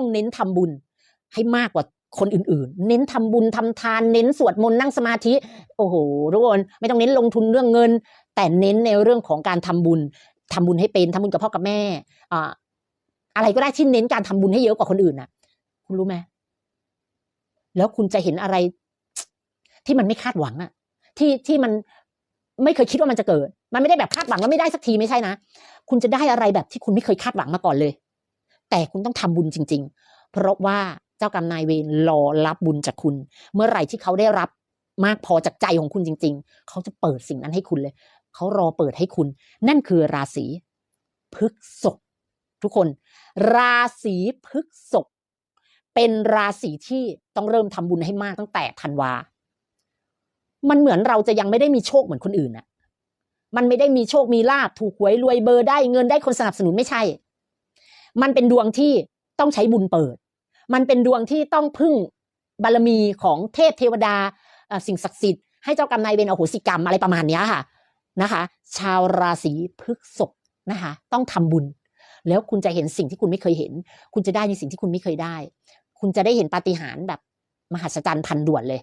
ต้องเน้นทำบุญ ให้มากกว่าคนอื่นๆ เน้นทำบุญทำทาน เน้นสวดมนต์นั่งสมาธิ โอ้โหทุกคนไม่ต้องเน้นลงทุนเรื่องเงิน แต่เน้นในเรื่องของการทำบุญทำบุญให้เป็นทำบุญกับพ่อกับแม่อ่าอะไรก็ได้ที่เน้นการทำบุญให้เยอะกว่าคนอื่นน่ะ คุณรู้ไหมแล้วคุณจะเห็นอะไร ที่มันไม่คาดหวังอะที่ที่มันไม่เคยคิดว่ามันจะเกิด มันไม่ได้แบบคาดหวังแล้วไม่ได้สักทีไม่ใช่นะ คุณจะได้อะไรแบบที่คุณไม่เคยคาดหวังมาก่อนเลย แต่คุณต้องทำบุญจริง ๆ เพราะว่าเจ้ากรรมนายเวรรอรับบุญจากคุณ เมื่อไหร่ที่เขาได้รับมากพอจากใจของคุณจริง ๆ เขาจะเปิดสิ่งนั้นให้คุณเลย เขารอเปิดให้คุณ นั่นคือราศีพฤกษภทุกคน ราศีพฤกษภเป็นราศีที่ต้องเริ่มทำบุญให้มากตั้งแต่ธันวา มันเหมือนเราจะยังไม่ได้มีโชคเหมือนคนอื่นน่ะมันไม่ได้มีโชคมีลาบถูกหวยรวยเบอร์ได้เงินได้คนสนับสนุนไม่ใช่ มันเป็นดวงที่ต้องใช้บุญเปิด มันเป็นดวงที่ต้องพึ่งบารมีของเทพเทวดาสิ่งศักดิ์สิทธิ์ให้เจ้ากรรมนายเวรอโหสิกรรมอะไรประมาณนี้ค่ะนะคะ ชาวราศีพฤษภนะคะ ต้องทำบุญ แล้วคุณจะเห็นสิ่งที่คุณไม่เคยเห็น คุณจะได้ในสิ่งที่คุณไม่เคยได้ คุณจะได้เห็นปาฏิหาริย์แบบมหัศจรรย์พันด่วนเลย